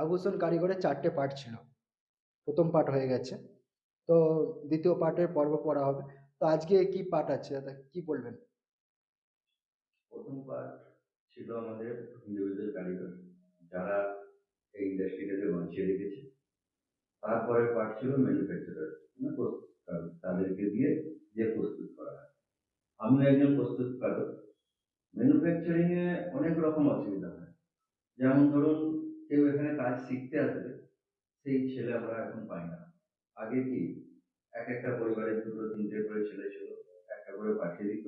আভূষণ কারিগরের চারটে পার্ট ছিল। প্রথম পার্ট হয়ে গেছে। তো দ্বিতীয় পার্টের পর্ব পড়া হবে। তো আজকে কি পার্ট আছে? দাদা, কি বলবেন? প্রথম পার্ট ছিল আমাদের ইন্ডিভিজুয়াল কারিগর। যারা এই ইন্ডাস্ট্রিটাকে বাঁচিয়ে রেখেছে। তারপরে পার্ট ছিল ম্যানুফ্যাকচারার তাদেরকে দিয়ে যে প্রস্তুত করা হয়। আমি একজন প্রস্তুতকারক ম্যানুফ্যাকচারিং এ অনেক রকম অসুবিধা হয়। যেমন ধরুন কেউ এখানে কাজ শিখতে আসবে, সেই ছেলে আমরা এখন পাই না। আগে কি এক একটা পরিবারের দুটো, তিনটে করে ছেলে ছিল, একটা করে পাঠিয়ে দিত।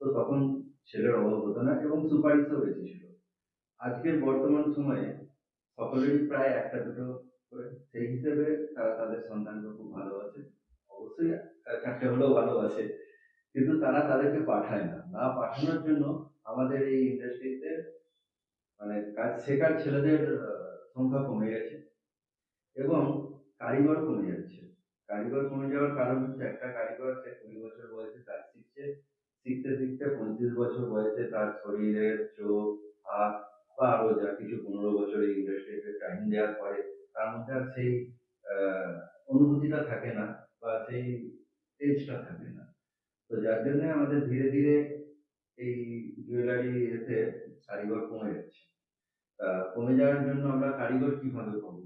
তো তখন ছেলের অভাব হতো না এবং সুপারিশও বেশি ছিল। আজকের বর্তমান সময়ে সকলেরই প্রায় একটা, দুটো করে। সেই হিসেবে তারা তাদের সন্তানকে খুব ভালোবাসে। অবশ্যই চারটে হলেও ভালোবাসে। কিন্তু তারা তাদেরকে পাঠায় না। না পাঠানোর জন্য আমাদের এই ইন্ডাস্ট্রিতে মানে কাজ, শেখার ছেলেদের সংখ্যা কমে গেছে এবং কারিগর কমে যাচ্ছে। কারিগর কমে যাওয়ার কারণ হচ্ছে একটা কারিগর, সে কুড়ি বছর বয়সে কাজ শিখছে, শিখতে শিখতে পঁয়ত্রিশ বছর বয়সে তার শরীরের চোখ, হাত বা আরও যা কিছু পনেরো বছর এই ইন্ডাস্ট্রিতে টাইম দেওয়ার পরে তার মধ্যে আর সেই অনুভূতিটা থাকে না বা সেই তেজটা থাকে না। তো যার জন্য আমাদের ধীরে ধীরে এই জুয়েলারি এতে কারিগর কমে যাচ্ছে। কমে যাওয়ার জন্য আমরা কারিগর কীভাবে পাবো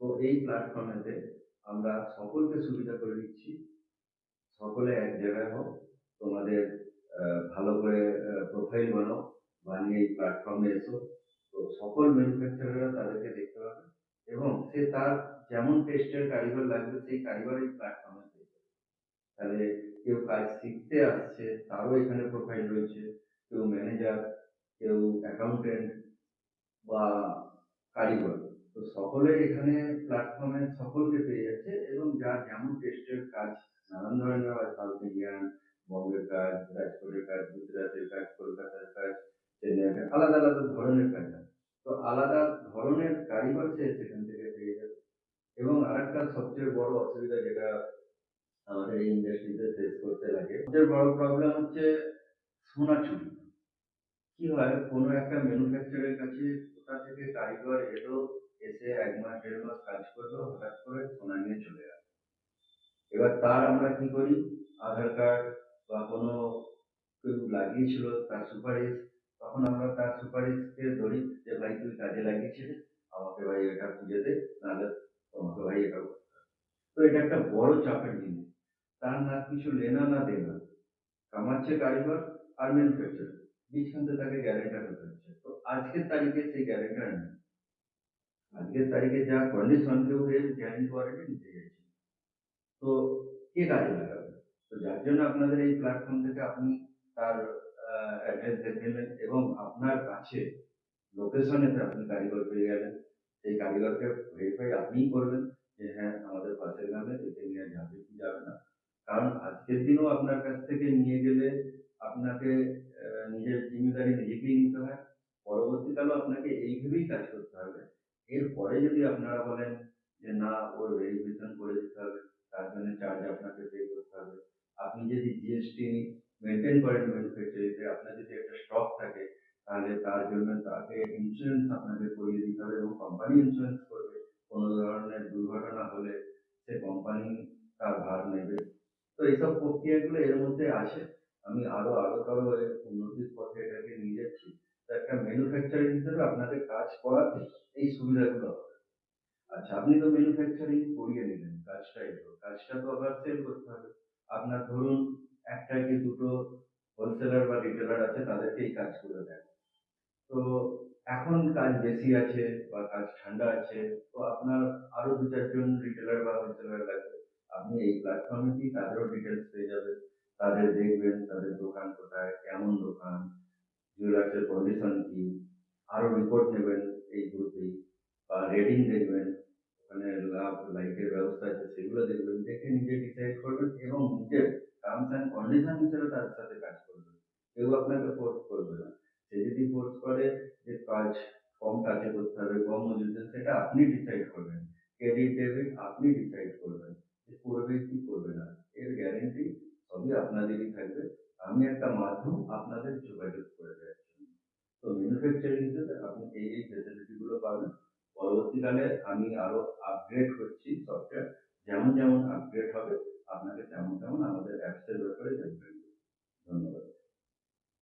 তো এই প্ল্যাটফর্মেতে আমরা সকলকে সুবিধা করে দিচ্ছি। সকলে এক জায়গায় হোক, তোমাদের ভালো করে প্রোফাইল বানাও, বানিয়ে এই প্ল্যাটফর্মে এসো। তো সকল ম্যানুফ্যাকচারাররা তাদেরকে দেখতে পাবে এবং সে তার যেমন টেস্টের কারিগর লাগবে, সেই কারিগর এই প্ল্যাটফর্মে তাহলে কেউ কাজ শিখতে আসছে, তারও এখানে প্রোফাইল রয়েছে। কেউ ম্যানেজার কেউ অ্যাকাউন্টেন্ট বা কারিগর। তো সকলে এখানে প্ল্যাটফর্মে সকলকে পেয়ে যাচ্ছে এবং যার যেমন টেস্টের কাজ, নানান ধরনের হয় সাউথ ইন্ডিয়ান বম্বের কাজ, রাজকোটের কাজ, গুজরাটের কাজ, কলকাতার কাজ চেন্নাইয়ের কাজ আলাদা আলাদা ধরনের কাজ হয়। তো আলাদা ধরনের কারিগর সে সেখান থেকে পেয়ে যাবে। এবং আরেকটা সবচেয়ে বড় অসুবিধা যেটা আমাদের ইন্ডাস্ট্রিতে ফেস করতে লাগে, সবচেয়ে বড় প্রবলেম হচ্ছে সোনা চুরি। কি হয়, কোনো একটা ম্যানুফ্যাকচারের কাছে কোথা থেকে কারিগর এলো, এসে এক মাস, দেড় মাস কাজ করল, হঠাৎ করে সোনা নিয়ে চলে গেল এবার তার আমরা কি করি? আধার কার্ড বা কোনো কেউ লাগিয়েছিল তার সুপারিশ, তখন আমরা তার সুপারিশকে ধরি যে, ভাই, তুই কাজে লাগিয়েছিস আমাকে ভাই এটা খুঁজে দে, নাহলে তোমাকে ভাই এটা। তো এটা একটা বড় চাপের জিনিস। তার না কিছু লেনা না দেনা, কামাচ্ছে কারিগর আর ম্যানুফ্যাকচার বিছখানতে তাকে গ্যারেন্টার হতে হচ্ছে। তো আজকের তারিখে সেই গ্যারেন্টার নেই। আজকের তারিখে যা কন্ডিশন কেউ গ্যারেন্টি ওয়ারেন্টি নিতে চাইছে। তো কে কাজে লাগাবে? তো যার জন্য আপনাদের এই প্ল্যাটফর্ম থেকে আপনি তার অ্যাড্রেস দেখে নেন এবং আপনার কাছে লোকেশনেতে আপনি কারিগর পেয়ে গেলেন। সেই কারিগরকে ভেরিফাই আপনিই করবেন যে হ্যাঁ আমাদের পাশের গ্রামে এতে নিয়ে যাবে কি যাবে না। কারণ আজকের দিনও আপনার কাছ থেকে নিয়ে গেলে আপনাকে আহ, নিজের জিম্মেদারি নিজেকেই নিতে হয় পরবর্তীকালেও আপনাকে এইভাবেই কাজ করতে হবে এরপরে যদি আপনারা বলেন যে না ওর ভেরিফিকেশন করে দিতে হবে তার জন্য চার্জ আপনাকে পে করতে হবে। আপনি যদি জিএসটি মেনটেন করেন ম্যানুফ্যাকচারিংতে আপনার যদি একটা স্টক থাকে, তাহলে তার জন্য তাকে ইন্স্যুরেন্স আপনাকে করিয়ে দিতে হবে এবং কোম্পানি ইন্স্যুরেন্স করবে। কোনো ধরনের দুর্ঘটনা হলে সে কোম্পানি তার ভার নেবে। তো এইসব প্রক্রিয়াগুলো এর মধ্যে আছে আমি আরও আরও এর উন্নতির পথে এটাকে নিয়ে যাচ্ছি। তো একটা ম্যানুফ্যাকচারিং হিসেবে আপনাদের কাজ করাতে এই সুবিধাগুলো আচ্ছা আপনি তো ম্যানুফ্যাকচারিং করিয়ে নিলেন কাজটা এলো কাজটা তো আবার সেল করতে হবে। আপনার ধরুন, একটা কি দুটো হোলসেলার বা রিটেলার আছে তাদেরকে এই কাজ করে দেন। তো এখন কাজ বেশি আছে বা কাজ ঠান্ডা আছে, তো আপনার আরও দু চারজন রিটেলার বা হোলসেলার লাগবে। আপনি এই প্ল্যাটফর্মে কি তাদেরও ডিটেলস পেয়ে যাবেন। তাদের দেখবেন, তাদের দোকান কোথায়, কেমন দোকান জুয়েলার্সের কন্ডিশন কি, আরও রিপোর্ট নেবেন এই গ্রুপেই বা রেটিং দেখবেন। ব্যবস্থা আছে সেগুলো দেখবেন, দেখে নিজে ডিসাইড করবেন এবং নিজের টার্মস অ্যান্ড কন্ডিশন হিসেবে তাদের সাথে কাজ করবেন। কেউ আপনাকে ফোর্স করবে না। সে যদি ফোর্স করে যে কাজ, কম কাজে করতে হবে, কম মজুরিতে, সেটা আপনি ডিসাইড করবেন। ক্রেডিট ডেবিট আপনি ডিসাইড করবেন যে করবে কি করবে না। এর গ্যারেন্টি সবই আপনাদেরই থাকবে। আমি একটা মাধ্যম আপনাদের যোগাযোগ করে জন্য। তো ম্যানুফ্যাকচারিং হিসেবে আপনি এই এই ফেসিলিটিগুলো পাবেন। পরবর্তীকালে আমি আরও আপগ্রেড হচ্ছি সফটওয়্যার যেমন যেমন আপগ্রেড হবে, আপনাকে তেমন তেমন আমাদের অ্যাপসের ব্যাপারে জানবেন। ধন্যবাদ।